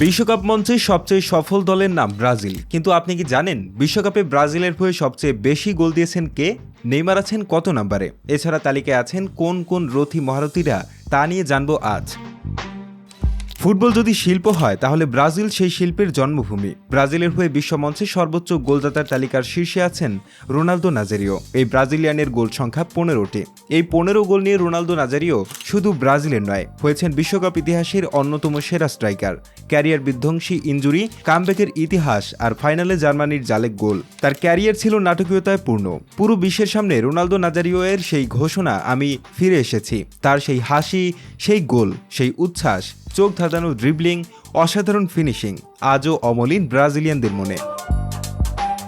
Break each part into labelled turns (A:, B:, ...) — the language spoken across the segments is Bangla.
A: বিশ্বকাপ মঞ্চে সবচেয়ে সফল দলের নাম ব্রাজিল। কিন্তু আপনি কি জানেন, বিশ্বকাপে ব্রাজিলের হয়ে সবচেয়ে বেশি গোল দিয়েছেন কে? নেইমার আছেন কত নাম্বারে? এছাড়া তালিকায় আছেন কোন কোন রথী মহারথীরা, তা নিয়ে জানব আজ। ফুটবল যদি শিল্প হয়, তাহলে ব্রাজিল সেই শিল্পের জন্মভূমি। ব্রাজিলের হয়ে বিশ্বমঞ্চে সর্বোচ্চ গোলদাতার তালিকার শীর্ষে আছেন রোনালদো নাজারিও। এই ব্রাজিলিয়ানের গোল সংখ্যা পনেরোটি। এই পনেরো গোল নিয়ে রোনালদো নাজারিও শুধু ব্রাজিলের নয়, হয়েছেন বিশ্বকাপ ইতিহাসের অন্যতম সেরা স্ট্রাইকার। ক্যারিয়ার বিধ্বংসী ইঞ্জুরি, কামব্যাকের ইতিহাস আর ফাইনালে জার্মানির জালেক গোল। তার ক্যারিয়ার ছিল নাটকীয়তায় পূর্ণ। পুরো বিশ্বের সামনে রোনালদো নাজারিও এর সেই ঘোষণা, আমি ফিরে এসেছি। তার সেই হাসি, সেই গোল, সেই উচ্ছ্বাস চোখ ধাঁধানো ড্রিবলিং অসাধারণ ফিনিশিং আজও অমলিন ব্রাজিলিয়ানদের মনে।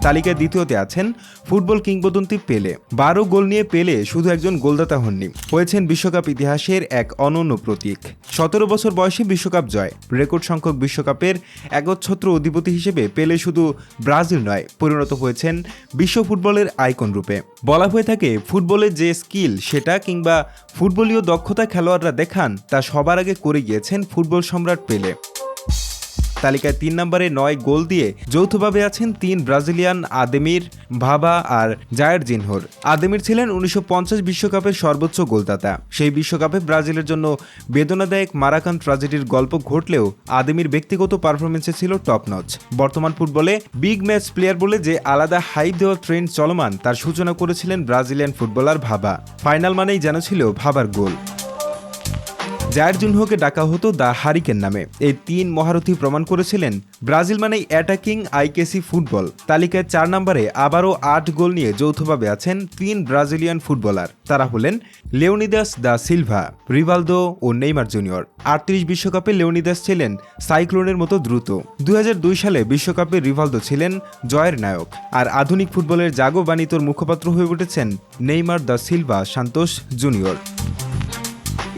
A: তালিকায় দ্বিতীয়তে আছেন ফুটবল কিংবদন্তি পেলে। বারো গোল নিয়ে পেলে শুধু একজন গোলদাতা হননি, হয়েছেন বিশ্বকাপ ইতিহাসের এক অনন্য প্রতীক। সতেরো বছর বয়সে বিশ্বকাপ জয়, রেকর্ড সংখ্যক বিশ্বকাপের একচ্ছত্র অধিপতি হিসেবে পেলে শুধু ব্রাজিল নয়, পরিণত হয়েছেন বিশ্ব ফুটবলের আইকন রূপে। বলা হয়ে থাকে, ফুটবলের যে স্কিল সেটা কিংবা ফুটবলীয় দক্ষতা খেলোয়াড়রা দেখান, তা সবার আগে করে গিয়েছেন ফুটবল সম্রাট পেলে। তালিকায় তিন নম্বরে নয় গোল দিয়ে যৌথভাবে আছেন তিন ব্রাজিলিয়ান আদেমির ভাবা আর জায়ার জিনহোর। আদেমির ছিলেন উনিশশো বিশ্বকাপের সর্বোচ্চ গোলদাতা। সেই বিশ্বকাপে ব্রাজিলের জন্য বেদনাদায়ক মারাকান ট্রাজেডির গল্প ঘটলেও আদেমির ব্যক্তিগত পারফরমেন্সে ছিল টপ নচ বর্তমান ফুটবলে বিগ ম্যাচ প্লেয়ার বলে যে আলাদা হাইপ দেওয়া ট্রেন্ড চলমান, তার সূচনা করেছিলেন ব্রাজিলিয়ান ফুটবলার ভাবা। ফাইনাল মানেই যেন ছিল ভাবার গোল। জায়ার জুনহোকে ডাকা হতো দ্য হারিকেন নামে। এই তিন মহারথী প্রমাণ করেছিলেন ব্রাজিল মানেই অ্যাটাকিং আইকেসি ফুটবল। তালিকায় চার নম্বরে আবারও আট গোল নিয়ে যৌথভাবে আছেন তিন ব্রাজিলিয়ান ফুটবলার। তারা হলেন লেওনিদাস দা সিলভা, রিভালদো ও নেইমার জুনিয়র। আটত্রিশ বিশ্বকাপে লেওনিদাস ছিলেন সাইক্লোনের মতো দ্রুত। দুই হাজার দুই সালে বিশ্বকাপে রিভালদো ছিলেন জয়ের নায়ক। আর আধুনিক ফুটবলের জাগো বাণিতর মুখপাত্র হয়ে উঠেছেন Neymar da Silva Santos junior.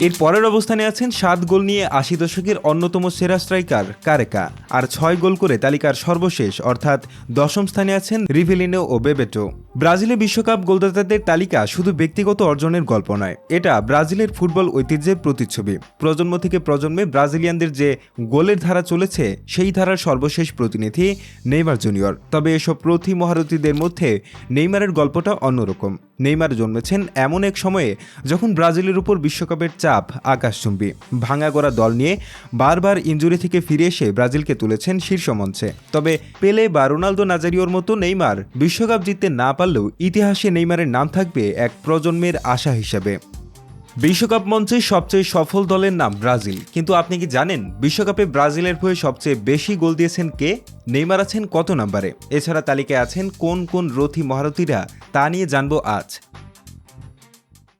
A: এর পরের অবস্থানে আছেন সাত গোল নিয়ে আশি দশকের অন্যতম সেরা স্ট্রাইকার, কারেকা। আর ছয় গোল করে তালিকার সর্বশেষ, অর্থাৎ দশম স্থানে আছেন রিভেলিনো ও বেবেটো। ব্রাজিলে বিশ্বকাপ গোলদাতাদের তালিকা শুধু ব্যক্তিগত অর্জনের গল্প নয়, এটা ব্রাজিলের ফুটবল ঐতিহ্যের প্রতিচ্ছবি। প্রজন্ম থেকে প্রজন্মে ব্রাজিলিয়ানদের যে গোলের ধারা চলেছে, সেই ধারার সর্বশেষ প্রতিনিধি নেইমার জুনিয়র। তবে এসব প্রতি মহারথীদের মধ্যে নেইমারের গল্পটা অন্যরকম। নেইমার জন্মেছেন এমন এক সময়ে যখন ব্রাজিলের উপর বিশ্বকাপের চাপ আকাশচুম্বী। ভাঙা গড়া দল নিয়ে বারবার ইঞ্জুরি থেকে ফিরে এসে ব্রাজিলকে তুলেছেন শীর্ষ মঞ্চে। তবে পেলে বা রোনালদো নাজারিওর মতো নেইমার বিশ্বকাপ জিততে না পারলেও ইতিহাসে নেইমারের নাম থাকবে এক প্রজন্মের আশা হিসেবে। বিশ্বকাপ মঞ্চে সবচেয়ে সফল দলের নাম ব্রাজিল। কিন্তু আপনি কি জানেন বিশ্বকাপে ব্রাজিলের হয়ে সবচেয়ে বেশি গোল দিয়েছেন কে? নেইমার আছেন কত নাম্বারে? এছাড়া তালিকায় আছেন কোন কোন রথী মহারথীরা তা নিয়ে জানব আজ।